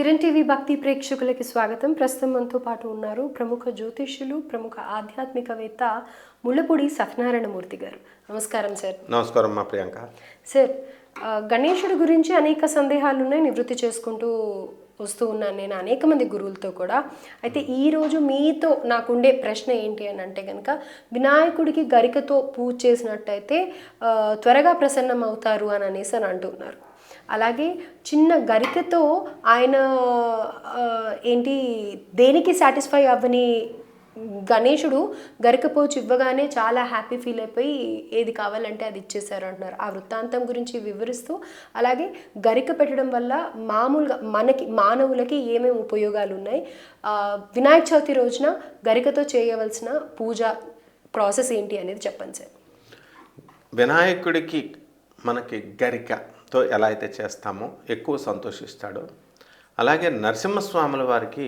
Kiran TV భక్తి ప్రేక్షకులకి స్వాగతం. ప్రస్తుతం మనతో పాటు ఉన్నారు ప్రముఖ జ్యోతిష్యులు ప్రముఖ ఆధ్యాత్మికవేత్త ముళ్ళపూడి సత్యనారాయణమూర్తి గారు. నమస్కారం సార్. నమస్కారం మా ప్రియాంక. సార్ గణేశుడి గురించి అనేక సందేహాలు ఉన్నాయి నివృత్తి చేసుకుంటూ వస్తూ ఉన్నాను నేను అనేక మంది గురువులతో కూడా. అయితే ఈరోజు మీతో నాకుండే ప్రశ్న ఏంటి అని అంటే కనుక వినాయకుడికి గరికతో పూజ చేసినట్టయితే త్వరగా ప్రసన్నం అవుతారు అని అనేసి అని అంటున్నారు. అలాగే చిన్న గరికతో ఆయన ఏంటి దేనికి సాటిస్ఫై అవ్వని గణేషుడు గరికపోచి ఇవ్వగానే చాలా హ్యాపీ ఫీల్ అయిపోయి ఏది కావాలంటే అది ఇచ్చేసారు అంటున్నారు. ఆ వృత్తాంతం గురించి వివరిస్తూ అలాగే గరిక పెట్టడం వల్ల మామూలుగా మనకి మానవులకి ఏమేమి ఉపయోగాలు ఉన్నాయి? వినాయక చవితి రోజున గరికతో చేయవలసిన పూజ ప్రాసెస్ ఏంటి అనేది చెప్పండి సార్. వినాయకుడికి మనకి గరిక గరికతో ఎలా అయితే చేస్తామో ఎక్కువ సంతోషిస్తాడు. అలాగే నరసింహస్వాముల వారికి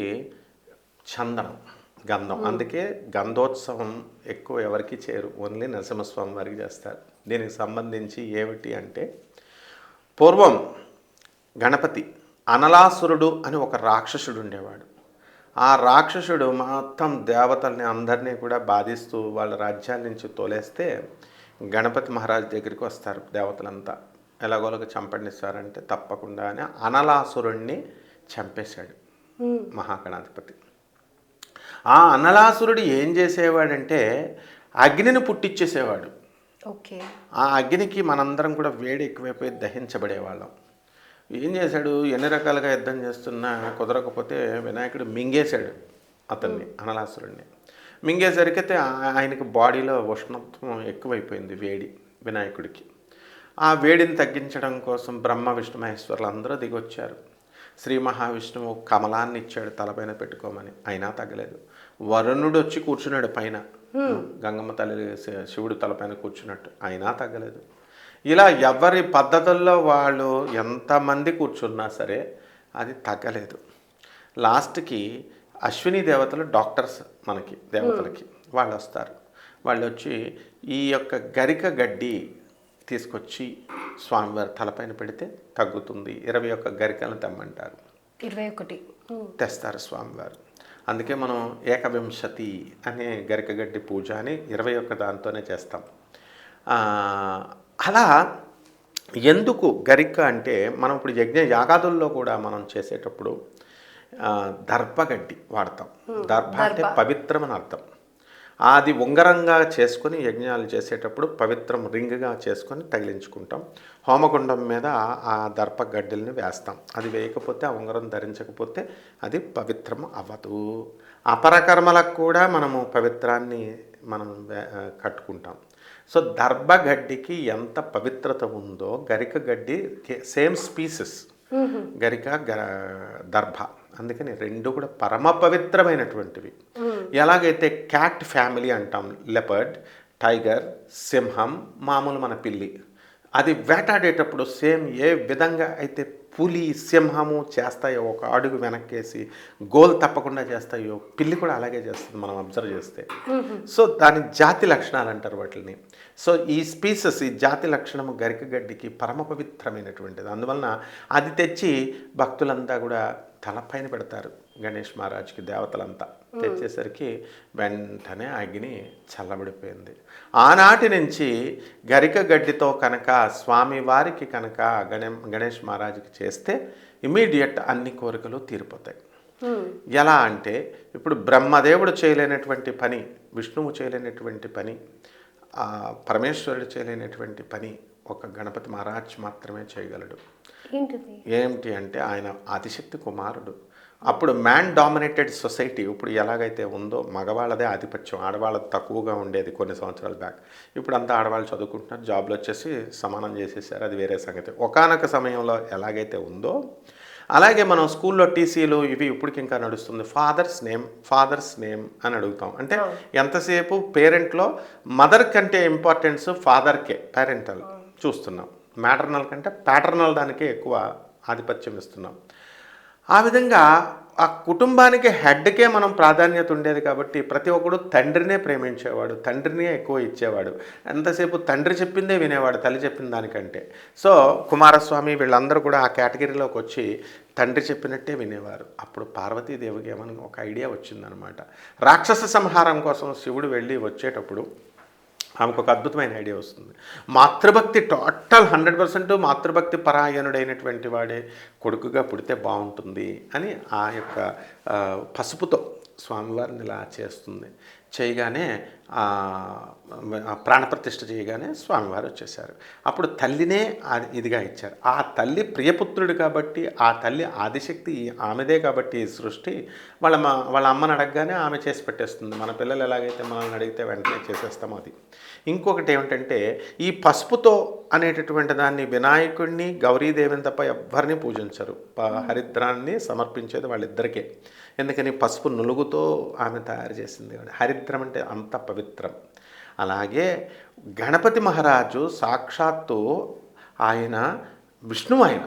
చందనం గంధం. అందుకే గంధోత్సవం ఎక్కువ ఎవరికి చేయరు ఓన్లీ నరసింహస్వామి వారికి చేస్తారు. దీనికి సంబంధించి ఏమిటి అంటే పూర్వం గణపతి అనలాసురుడు అని ఒక రాక్షసుడు ఉండేవాడు. ఆ రాక్షసుడు మొత్తం దేవతల్ని అందరినీ కూడా బాధిస్తూ వాళ్ళ రాజ్యాల నుంచి తోలేస్తే గణపతి మహారాజ్ దగ్గరికి వస్తారు దేవతలంతా. ఎలాగోలకు చంపండి సార్ అంటే తప్పకుండా అని అనలాసురుణ్ణి చంపేశాడు మహాగణాధిపతి. ఆ అనలాసురుడు ఏం చేసేవాడంటే అగ్నిని పుట్టించేసేవాడు ఓకే. ఆ అగ్నికి మనందరం కూడా వేడి ఎక్కువైపోయి దహించబడేవాళ్ళం. ఏం చేశాడు? ఎన్ని రకాలుగా యుద్ధం చేస్తున్నా కుదరకపోతే వినాయకుడు మింగేశాడు అతన్ని అనలాసురుడిని మింగేసరికైతే ఆయనకి బాడీలో ఉష్ణత్వం ఎక్కువైపోయింది వేడి వినాయకుడికి. ఆ వేడిని తగ్గించడం కోసం బ్రహ్మ విష్ణు మహేశ్వరులు అందరూ దిగొచ్చారు. శ్రీ మహావిష్ణువు కమలాన్ని ఇచ్చాడు తలపైన పెట్టుకోమని. అయినా తగ్గలేదు. వరుణుడు వచ్చి కూర్చున్నాడు పైన. గంగమ్మ తల్లి శివుడు తలపైన కూర్చున్నట్టు. అయినా తగ్గలేదు. ఇలా ఎవరి పద్ధతుల్లో వాళ్ళు ఎంతమంది కూర్చున్నా సరే అది తగ్గలేదు. లాస్ట్కి అశ్విని దేవతలు డాక్టర్స్ మనకి దేవతలకి వాళ్ళు వస్తారు వాళ్ళు వచ్చి ఈ యొక్క గరిక గడ్డి తీసుకొచ్చి స్వామివారి తలపైన పెడితే తగ్గుతుంది. ఇరవై ఒక్క గరికలను తెమ్మంటారు. ఇరవై ఒకటి. తెస్తారు స్వామివారు. అందుకే మనం ఏకవింశతి అనే గరికగడ్డి పూజ అని ఇరవై ఒక్క దాంతోనే చేస్తాం. ఆ, అలా ఎందుకు గరిక అంటే మనం ఇప్పుడు యజ్ఞ యాగాదుల్లో కూడా మనం చేసేటప్పుడు ఆ, దర్భగడ్డి వాడతాం. దర్భ అంటే పవిత్రం అని అర్థం. అది ఉంగరంగా చేసుకొని యజ్ఞాలు చేసేటప్పుడు పవిత్రం రింగ్గా చేసుకొని తగిలించుకుంటాం. హోమగుండం మీద ఆ దర్ప గడ్డల్ని వేస్తాం. అది వేయకపోతే ఆ ఉంగరం ధరించకపోతే అది పవిత్రం అవ్వదు. అపరకర్మలకు కూడా మనము పవిత్రాన్ని మనం కట్టుకుంటాం. సో దర్భగడ్డికి ఎంత పవిత్రత ఉందో గరిక గడ్డి సేమ్ స్పీసెస్. గరిక గ దర్భ. అందుకని రెండు కూడా పరమ పవిత్రమైనటువంటివి. ఎలాగైతే క్యాట్ ఫ్యామిలీ అంటాం లెపర్డ్ టైగర్ సింహం మామూలు మన పిల్లి అది వేటాడేటప్పుడు సేమ్ ఏ విధంగా అయితే పులి సింహము చేస్తాయో ఒక అడుగు వెనక్కేసి గోల్ తప్పకుండా చేస్తాయో పిల్లి కూడా అలాగే చేస్తుంది మనం అబ్జర్వ్ చేస్తే. సో దాని జాతి లక్షణాలు అంటారు వాటిని సో ఈ స్పీసెస్ ఈ జాతి లక్షణము గరిక గడ్డికి పరమ పవిత్రమైనటువంటిది. అందువలన అది తెచ్చి భక్తులంతా కూడా తలపైన పెడతారు గణేష్ మహారాజ్కి దేవతలంతా. తెచ్చేసరికి వెంటనే అగ్ని చల్లబడిపోయింది. ఆనాటి నుంచి గరిక గడ్డితో కనుక స్వామివారికి కనుక గణే గణేష్ మహారాజ్కి చేస్తే ఇమీడియట్ అన్ని కోరికలు తీరిపోతాయి. ఎలా అంటే ఇప్పుడు బ్రహ్మదేవుడు చేయలేనటువంటి పని విష్ణువు చేయలేనటువంటి పని పరమేశ్వరుడు చేయలేనటువంటి పని ఒక గణపతి మహారాజ్ మాత్రమే చేయగలడు. ఏమిటి అంటే ఆయన ఆదిశక్తి కుమారుడు. అప్పుడు మ్యాన్ డామినేటెడ్ సొసైటీ ఇప్పుడు ఎలాగైతే ఉందో మగవాళ్ళదే ఆధిపత్యం ఆడవాళ్ళది తక్కువగా ఉండేది కొన్ని సంవత్సరాల బ్యాక్. ఇప్పుడు అంతా ఆడవాళ్ళు చదువుకుంటున్నారు జాబ్లు వచ్చేసి సమానం చేసేసారు అది వేరే సంగతి. ఒకానొక సమయంలో ఎలాగైతే ఉందో అలాగే మనం స్కూల్లో టీసీలు ఇవి ఇప్పటికి ఇంకా నడుస్తుంది. ఫాదర్స్ నేమ్ ఫాదర్స్ నేమ్ అని అడుగుతాం. అంటే ఎంతసేపు పేరెంట్లో మదర్ కంటే ఇంపార్టెన్స్ ఫాదర్కే పేరెంటల్ చూస్తున్నాం. మ్యాటర్నల్ కంటే ప్యాటర్నల్ దానికే ఎక్కువ ఆధిపత్యం ఇస్తున్నాం. ఆ విధంగా ఆ కుటుంబానికి హెడ్కే మనం ప్రాధాన్యత ఉండేది కాబట్టి ప్రతి ఒక్కడు తండ్రినే ప్రేమించేవాడు తండ్రినే ఎక్కువ ఇచ్చేవాడు. ఎంతసేపు తండ్రి చెప్పిందే వినేవాడు తల్లి చెప్పిన దానికంటే. సో కుమారస్వామి వీళ్ళందరూ కూడా ఆ కేటగిరీలోకి వచ్చి తండ్రి చెప్పినట్టే వినేవారు. అప్పుడు పార్వతీదేవికి ఏమని ఒక ఐడియా వచ్చిందనమాట. రాక్షస సంహారం కోసం శివుడు వెళ్ళి వచ్చేటప్పుడు ఆమెకు ఒక అద్భుతమైన ఐడియా వస్తుంది. మాతృభక్తి టోటల్ హండ్రెడ్ పర్సెంట్ మాతృభక్తి పరాయణుడైనటువంటి వాడే కొడుకుగా పుడితే బాగుంటుంది అని ఆ యొక్క పసుపుతో స్వామివారిని ఇలా చేస్తుంది. చేయగానే ప్రాణప్రతిష్ఠ చేయగానే స్వామివారు వచ్చేసారు అప్పుడు తల్లినే ఇదిగా ఇచ్చారు. ఆ తల్లి ప్రియపుత్రుడు కాబట్టి ఆ తల్లి ఆదిశక్తి ఆమెదే కాబట్టి ఈ సృష్టి వాళ్ళ మా వాళ్ళ అమ్మని అడగగానే ఆమె చేసి పెట్టేస్తుంది. మన పిల్లలు ఎలాగైతే మనల్ని అడిగితే వెంటనే చేసేస్తాం అది. ఇంకొకటి ఏమిటంటే ఈ పసుపుతో అనేటటువంటి దాన్ని వినాయకుడిని గౌరీదేవిని తప్ప ఎవ్వరిని పూజించరు. హరిద్రాన్ని సమర్పించేది వాళ్ళిద్దరికే. ఎందుకని పసుపు నులుగుతో ఆమె తయారు చేసింది. హరిద్రం అంటే అంత పవిత్రం. అలాగే గణపతి మహారాజు సాక్షాత్తు ఆయన విష్ణువు ఆయన.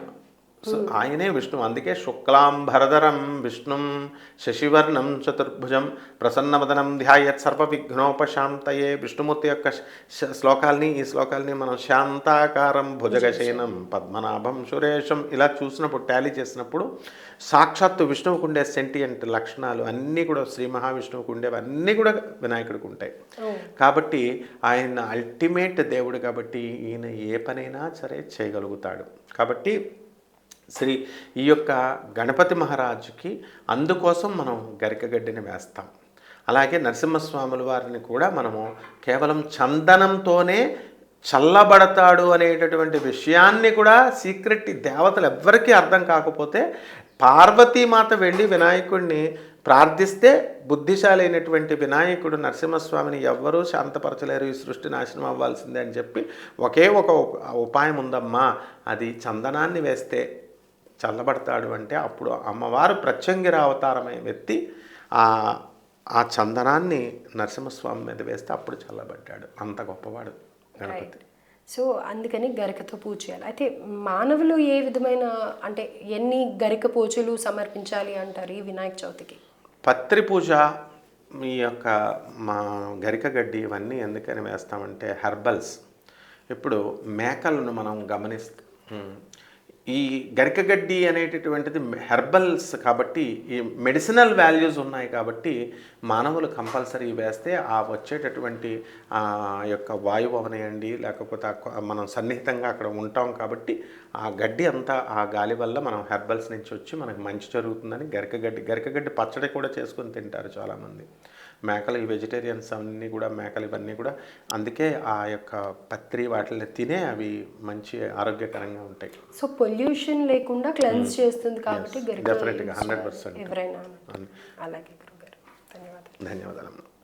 సో ఆయనే విష్ణు. అందుకే శుక్లాంబరధరం విష్ణుం శశివర్ణం చతుర్భుజం ప్రసన్నవదనం ధ్యాయత్ సర్వ విఘ్నోపశాంతయే విష్ణుమూర్తి యొక్క శ్లోకాల్ని ఈ శ్లోకాల్ని మనం శాంతాకారం భుజగశయనం పద్మనాభం సురేషం ఇలా చూసినప్పుడు టాలీ చేసినప్పుడు సాక్షాత్తు విష్ణువుకు ఉండే సెంటియంట్ లక్షణాలు అన్నీ కూడా శ్రీ మహావిష్ణువుకు ఉండేవి. అన్నీ కూడా వినాయకుడికి ఉంటాయి. కాబట్టి ఆయన అల్టిమేట్ దేవుడు కాబట్టి ఈయన ఏ పనైనా సరే చేయగలుగుతాడు. కాబట్టి శ్రీ ఈ యొక్క గణపతి మహారాజుకి అందుకోసం మనం గరికగడ్డిని వేస్తాం. అలాగే నరసింహస్వాముల వారిని కూడా మనము కేవలం చందనంతోనే చల్లబడతాడు అనేటటువంటి విషయాన్ని కూడా సీక్రెట్ ఈ దేవతలు ఎవ్వరికీ అర్థం కాకపోతే పార్వతీమాత వెళ్ళి వినాయకుడిని ప్రార్థిస్తే బుద్ధిశాలి అయినటువంటి వినాయకుడు నరసింహస్వామిని ఎవ్వరూ శాంతపరచలేరు ఈ సృష్టి నాశనం అవ్వాల్సిందే అని చెప్పి ఒకే ఒక ఉపాయం ఉందమ్మా. అది చందనాన్ని వేస్తే చల్లబడతాడు అంటే అప్పుడు అమ్మవారు ప్రత్యంగిర అవతారమై ఎత్తి ఆ ఆ చందనాన్ని నరసింహస్వామి మీద వేస్తే అప్పుడు చల్లబడ్డాడు. అంత గొప్పవాడు గణపతి. సో అందుకని గరికతో పూజ చేయాలి. అయితే మానవులు ఏ విధమైన అంటే ఎన్ని గరిక పూజలు సమర్పించాలి అంటారు ఈ వినాయక చవితికి? పత్రి పూజ మీ యొక్క మా గరిక గడ్డి ఇవన్నీ ఎందుకని వేస్తామంటే హెర్బల్స్. ఇప్పుడు మేకలను మనం గమనిస్తాం ఈ గరికగడ్డి అనేటటువంటిది హెర్బల్స్ కాబట్టి ఈ మెడిసినల్ వాల్యూస్ ఉన్నాయి కాబట్టి మానవులు కంపల్సరీ వేస్తే ఆ వచ్చేటటువంటి ఆ యొక్క వాయువు అవనియండి లేకపోతే మనం సన్నిహితంగా అక్కడ ఉంటాం కాబట్టి ఆ గడ్డి అంతా ఆ గాలి వల్ల మనం హెర్బల్స్ నుంచి వచ్చి మనకు మంచి జరుగుతుందని గరిక గడ్డి గరిక గడ్డి పచ్చడి కూడా చేసుకొని తింటారు చాలామంది. మేకలు ఈ వెజిటేరియన్స్ అన్నీ కూడా మేకలు ఇవన్నీ కూడా అందుకే ఆ యొక్క పత్రి వాటిని తినే అవి మంచి ఆరోగ్యకరంగా ఉంటాయి. సో పొల్యూషన్ లేకుండా క్లెన్స్ చేస్తుంది కాబట్టి గరిక definitely గా, use 100%. ఎవరైనా అలాగే ధన్యవాదాలు. ధన్యవాదాలు.